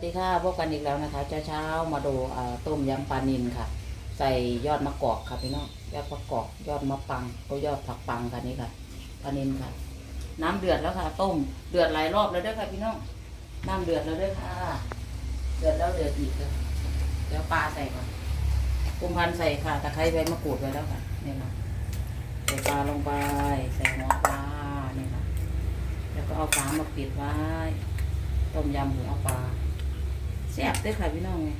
สวัสดีค่ะพบกันอีกแล้วนะคะเช้าเช้าๆมาดูต้มยำปลานิลค่ะ ใส่ยอดมะกอกค่ะพี่น้องยอดมะกอก ยอดมะปังก็ยอดผักปังค่ะนี่ค่ะปลานิลค่ะ น้ำเดือดแล้วค่ะ ต้มเดือดหลายรอบแล้วด้วยค่ะพี่น้องน้ำเดือดแล้วด้วยค่ะ เดือดแล้วเดือดอีกค่ะเดี๋ยวปลาใส่ก่อนกุมพันใส่ค่ะตะไคร้ใบมะกรูดไว้แล้วค่ะนี่ค่ะใส่ปลาลงไปใส่หัวปลานี่ค่ะแล้วก็เอาฝามาปิดไว้ ต้มยำหัวปลา ซ่บเด้อค่ะพี่น้องไง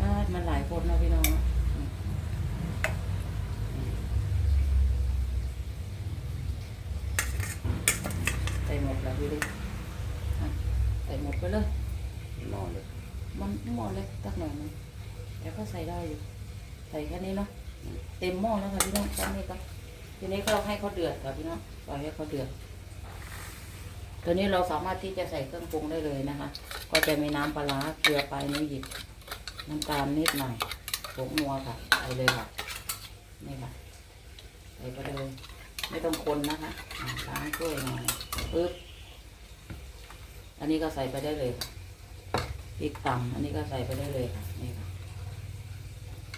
ปลาดมันหลายคนเนาะพี่น้องเนาะอืมใส่หมดแล้วพี่ลูกอะใส่หมดไปเลยหม้อเลยมันหม้อเล็กตักหน่อยนึงแต่ก็ใส่ได้อยู่ ใส่แค่นี้เนาะ เต็มหม้อแล้วค่ะพี่น้องแค่นี้ก็ ทีนี้ก็ให้เขาเดือดค่ะพี่น้องปล่อยให้เขาเดือด ตัวนี้เราสามารถที่จะใส่เครื่องปรุงได้เลยนะคะ ก็จะมีน้ำปลาเกลือไปนิดหยิบน้ำตาลนิดหน่อยผงนัวค่ะใส่เลยค่ะนี่ค่ะใส่ไปเลยไม่ต้องคนนะคะล้างถ้วยหน่อยปึ๊บอันนี้ก็ใส่ไปได้เลยค่ะพริกตำอันนี้ก็ใส่ไปได้เลยค่ะนี่ค่ะ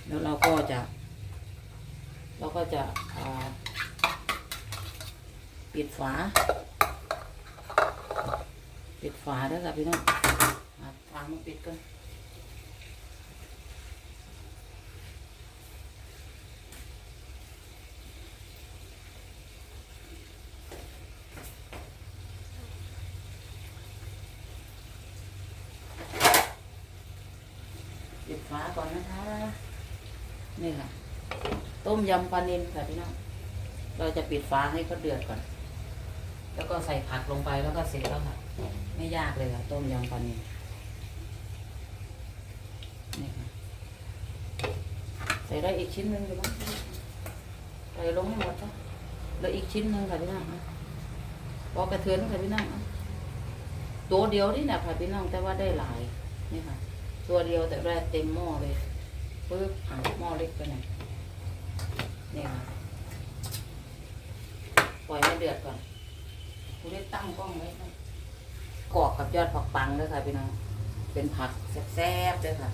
แล้วเราก็จะ เราก็จะปิดฝา ปิดฝาด้วยค่ะพี่น้องฝามาปิดกันปิดฝาก่อนนะคะ นี่ค่ะ ต้มยำปลานิลค่ะพี่น้อง เราจะปิดฝาให้เขาเดือดก่อน แล้วก็ใส่ผักลงไปแล้วก็เสร็จแล้วค่ะ ไม่ยากเลยค่ะต้มยำปลานิลนี่ค่ะใส่ได้อีกชิ้นหนึ่งอยู่บ้างใส่ลงให้หมดค่ะแล้วอีกชิ้นหนึ่งค่ะพี่น้องนะพอกระเทือนค่ะพี่น้องตัวเดียวนี่นะค่ะพี่น้องแต่ว่าได้หลายนี่ค่ะ ตัวเดียวแต่แรกเต็มหม้อเลยปึ๊บอะหม้อเล็กไปหน่อยนี่ค่ะปล่อยให้เดือดก่อนกูได้ตั้งกล้องไว้ กอกกับยอดผักปังด้วยค่ะพี่น้องเป็นผักแซ่บๆด้วยค่ะ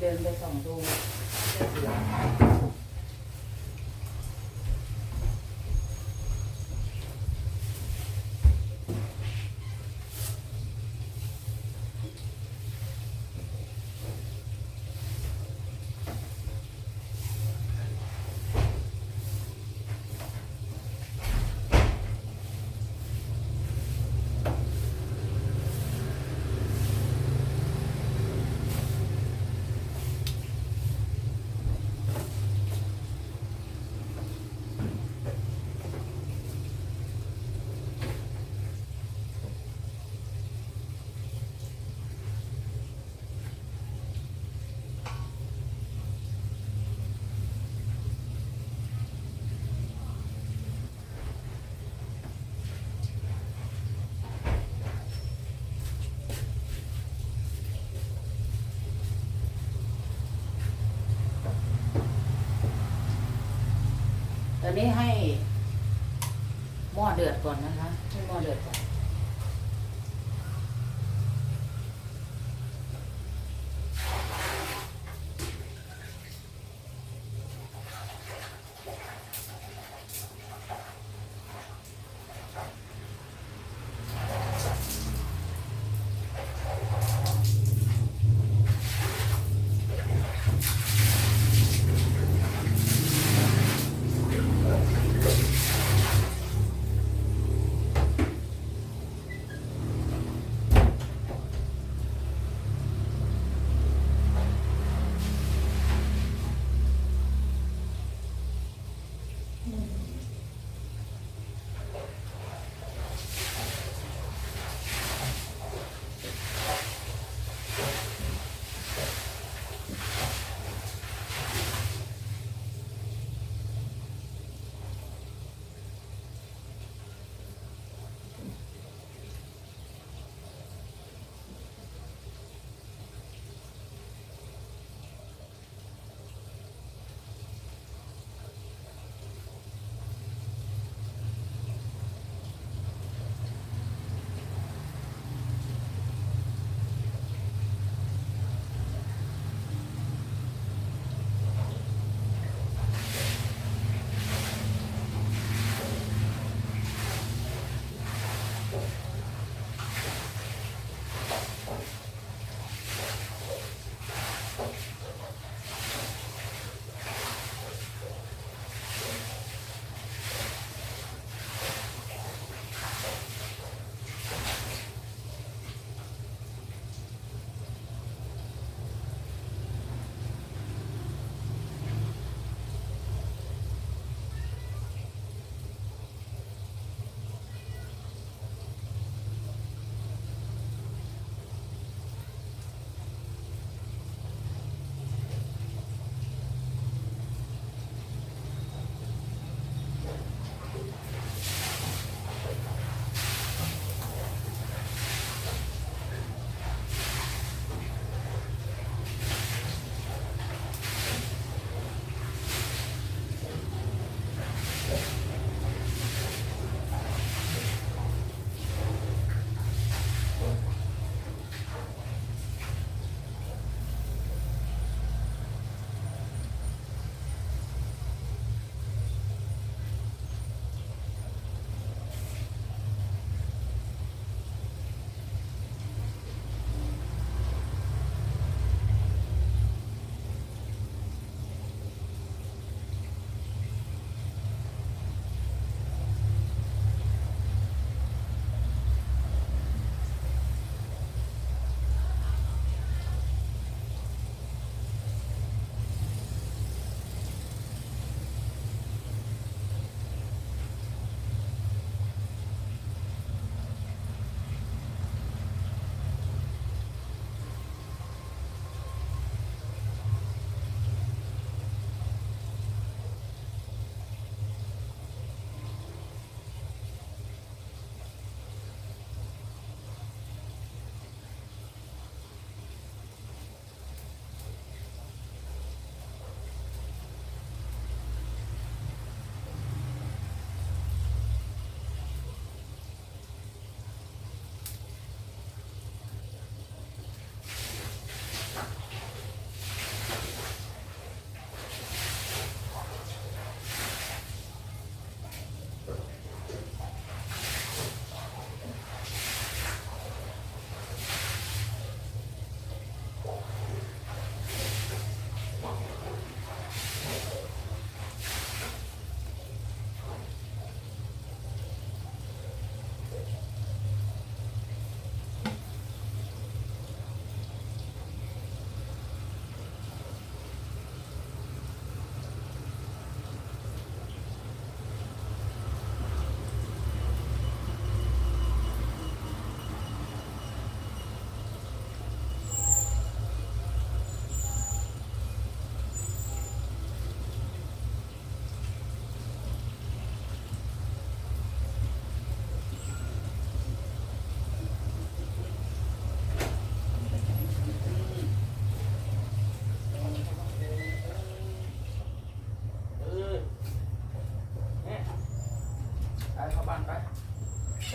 เดินไปส่องดูเสื้อเสือ นนี้ให้หม้อเดือดก่อนนะคะ ให้หม้อเดือดก่อน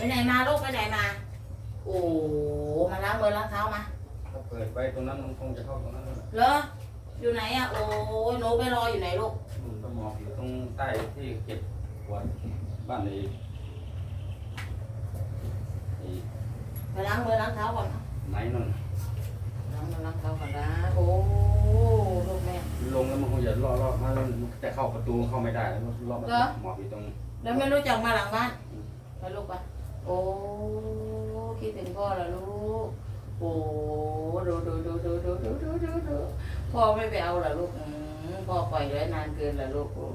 ไหนมาลูกไปไหนมา โอ้มาล้างมือล้างเท้ามาถ้าเปิดไปตรงนั้นมันคงจะเข้าตรงนั้นนั่นแหละเหรออยู่ไหนอะโอ้ยหนูไปรออยู่ไหนลูกนู่นก็หมอกอยู่ตรงใต้ที่เก็บขวดบ้านในไอ้ไปล้างมือล้างเท้าก่อนนะไม้นั่นล้างมือล้างเท้าก่อนนะโอ้ลูกแม่ ลงแล้วมันคงจะล่อรอบมาแล้วมันจะเข้าประตูเข้าไม่ได้แล้วมันรอบเหรอ หมอกอยู่ตรงแล้วไม่รู้จักมาหลังบ้านไปลูกไป โอ้คิดถึงพ่อแล้วลูก โอ้ดูดูดูดูดูดูดูดูดูพ่อไม่ไปเอาเหรอลูกอืมพ่อปล่อยไว้นานเกินเหรอลูกโอ้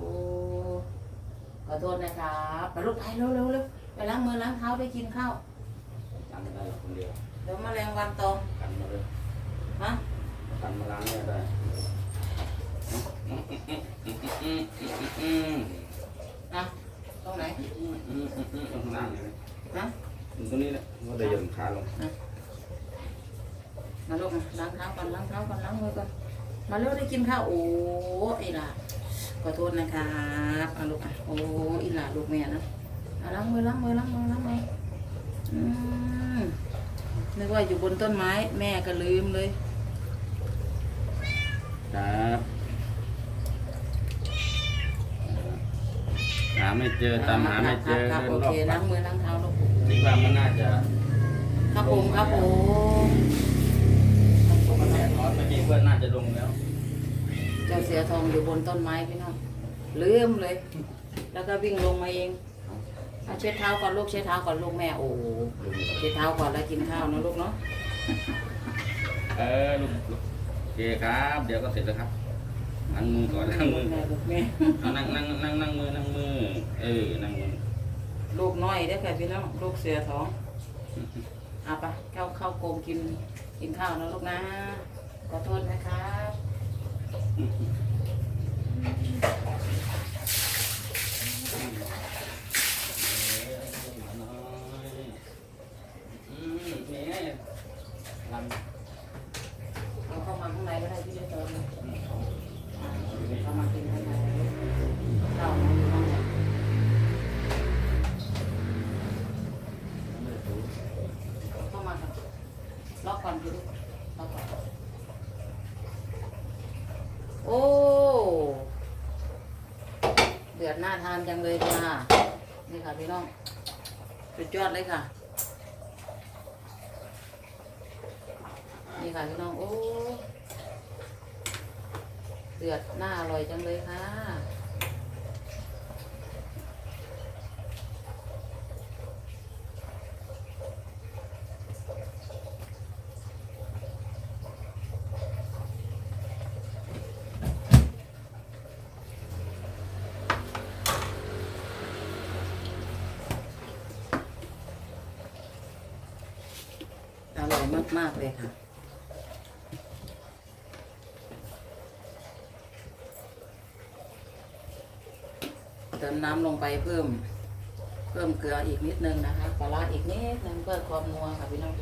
ขอโทษนะครับไปลูกไปเร็วเร็วเร็วไปล้างมือล้างเท้าไปกินข้าวจำไม่ได้หรอกคนเดียวเดี๋ยวมาแมลงวันตอมกันมาเลยฮะกันมาล้างเนี่ยได้อืมนะตรงไหนอืมอืมอืมอืมตรงข้างล่างเนี่ย นะฮะตรงนี้แหละก็ได้ย่นขาลงมาลูกมาล้างเท้าก่อนล้างเท้าก่อนล้างมือก่อนมาเร็วได้กินข้าวโอ้ไอ้หล่ะขอโทษนะครับเอาลูกอะโอ้อีหล่าลูกแม่นะเอาล้างมือล้างมือล้างมือล้างมืออืมนึกว่าอยู่บนต้นไม้แม่ก็ลืมเลยครับาไม่เจอตามหาไม่เจอครับเดินโอรอเคบล้างมือล้างเท้าลูกคิดว่ามันน่าจะครับผมครับผมมันแดดร้อนเมื่อกี้เพื่อนน่าจะลงแล้วเจ้าเสือทองอยู่บนต้นไม้พี่น้องลืมเลย แล้วก็วิ่งลงมาเองเอาเช็ดเท้าก่อนลูกเช็ดเท้าก่อนลูกแม่โอ้โหเช็ดเท้าก่อนแล้วกินข้าวนะลูกเนาะเออลูกลูกโอเคครับ เดี๋ยวก็เสร็จแล้วครับ ล้างมือก่อนล้างมือแม่ลูกแม่เอานั่งนั่งนั่งนั่งมือนั่งมือ เออ นั่งมือลูกน้อยเด้อค่ะพี่น้องลูกเสือทองเอาไปเข้าเข้ากรงกินกินข้าวนะลูกนะ ขอโทษนะครับ อืมนี่ไงลำ เอาเข้ามาข้างในก็ได้พี่เจ้าเติมเข้ามากินข้างในข้าวมันอยู่ข้างในเข้ามาครับล็อกก่อนพี่ลูกล็อกก่อน โอ้ เดือดหน้าทานจังเลยค่ะนี่ค่ะพี่น้อง สุดยอดเลยค่ะ นี่ค่ะพี่น้อง โอ้ เดือดหน้าอร่อยจังเลยค่ะ อร่อยมากเลยค่ะ เติมน้ำลงไปเพิ่ม เพิ่มเกลืออีกนิดนึงนะคะปลาร้าอีกนิดนึงเพื่อความนัวค่ะพี่น้อง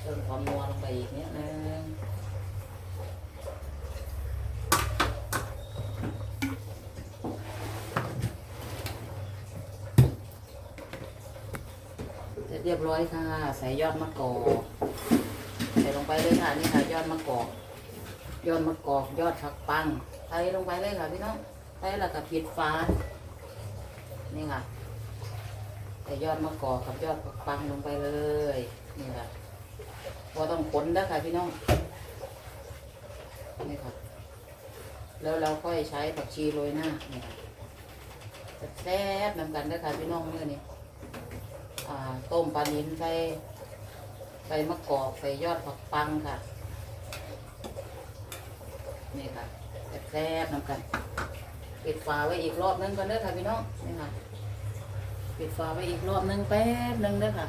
เพิ่มความนัวลงไปอีกนิดนึง เรียบร้อยค่ะ ใส่ยอดมะกอกใส่ลงไปเลยค่ะนี่ค่ะ ยอดมะกอกยอดมะกอกยอดผักปังใส่ลงไปเลยค่ะพี่น้องใส่แล้วก็ผิดฟ้านี่ค่ะใส่ยอดมะกอกกับยอดผักปังลงไปเลยนี่ค่ะพอต้องขนแล้วค่ะพี่น้องนี่ค่ะแล้วเราค่อยใช้ผักชีโรยหน้านี่ค่ะแซ่บๆนำกันเด้อค่ะพี่น้องมื้อนี้ อ่าต้มปลานิลใส่ใส่มะกอกใส่ยอดผักปังค่ะ นี่ค่ะแซ่บๆน้ำกันปิดฝาไว้อีกรอบนึงก่อนเด้อค่ะพี่น้องนี่ค่ะปิดฝาไว้อีกรอบนึงแป๊บนึงเด้อค่ะ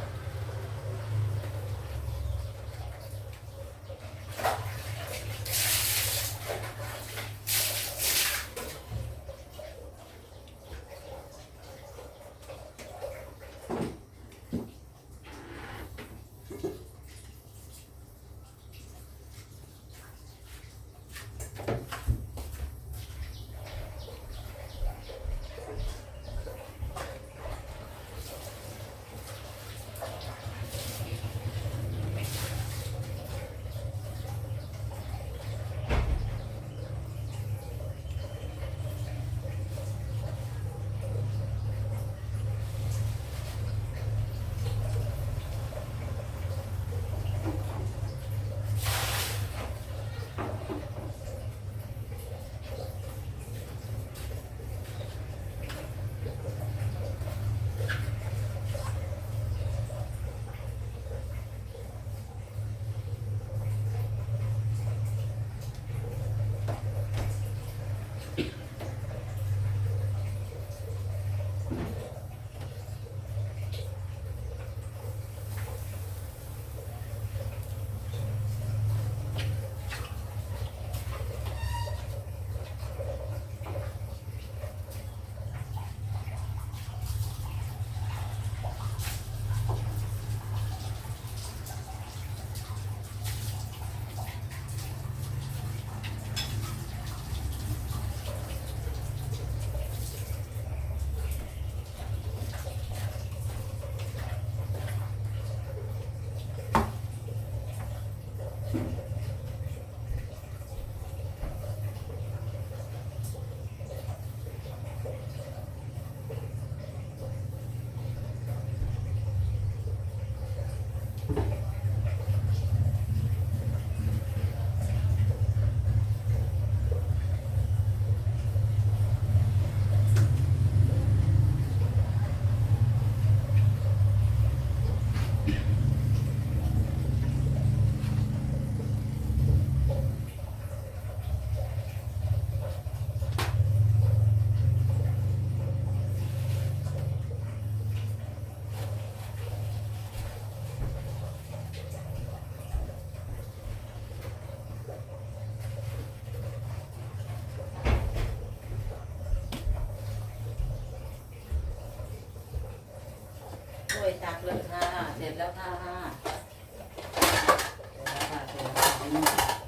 วนค่ะ เสร็จแล้วค่ะเสร็จแล้วค่ะเสร็จแล้วค่ะพี่น้อง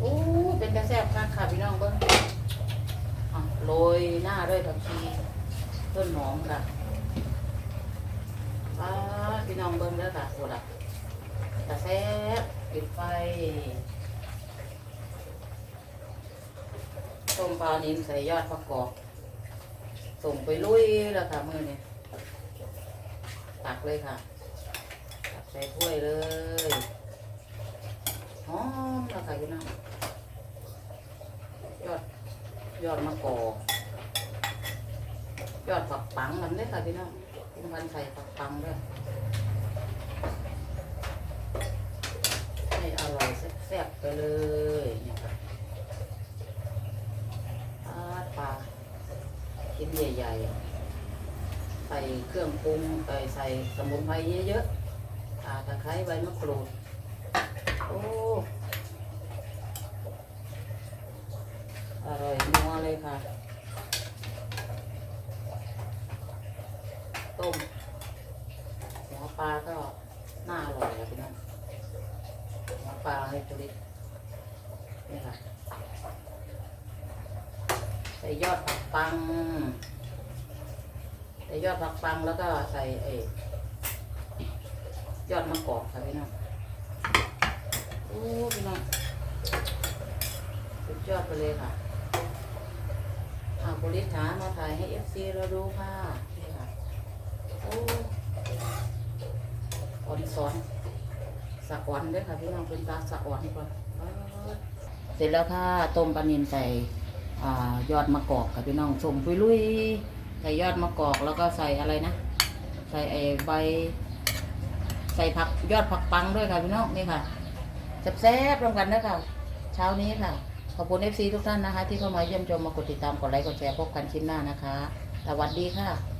โอ้เป็นกระแซบมากค่ะพี่น้องเบิ้งอะโรยหน้าด้วยผักชีเพิ่มหอมค่ะ ป้าพี่น้องเบิ้งเด้อค่ะโคตรตะแซ่บปิดไฟ ต้มปลานิ่มใส่ยอดผักกอกส่งไปลุยแล้วค่ะมือนี้ตักเลยค่ะตักใส่ถ้วยเลยหอมแล้วค่ะพี่น้องยอดยอดมะกอกยอดผักปังมันเลยค่ะพี่น้องคุณพันใส่ผักปังด้วยให้อร่อยแซ่บๆไปเลยเนี่ยครับปลาปลา ชิ้นใหญ่ๆใส่เครื่องปรุงใส่ใส่สมุนไพรเยอะๆข่าตะไคร้ใบมะกรูด โอ้ร่อยนัวเลยค่ะ ต้มหัวปลาก็น่าอร่อยครับพี่น้องหัวปลาให้จุลินี่ค่ะใส่ยอดผักปัง ใส่ ยอดผักปังแล้วก็ใส่ไอ้ยอดมะกอกค่ะพี่น้องโอ้พี่น้องสุดยอดไปเลยค่ะอาบริษามาถ่ายให้เอฟซีเราดูค่ะนี่ค่ะโอ้อ่อนสอนสะอ่อนด้วยค่ะพี่น้องเป็นตาสะอ่อนก่อนเสร็จแล้วค่ะต้มปลานิลใส่ยอดมะกอกค่ะพี่น้องส่งปุยลุย ส่ยอดมะกอกแล้วก็ใส่อะไรนะ ใส่ไอ้ใบ ใส่ผักยอดผักปังด้วยค่ะพี่น้องนี่ค่ะแซ่บๆรวมกันนะค่ะเช้านี้ค่ะ ขอบคุณเอฟซีทุกท่านนะคะ ที่เข้ามาเยี่ยมชมมากดติดตามกดไลค์กดแชร์พบกันชิ้นหน้านะคะ สวัสดีค่ะ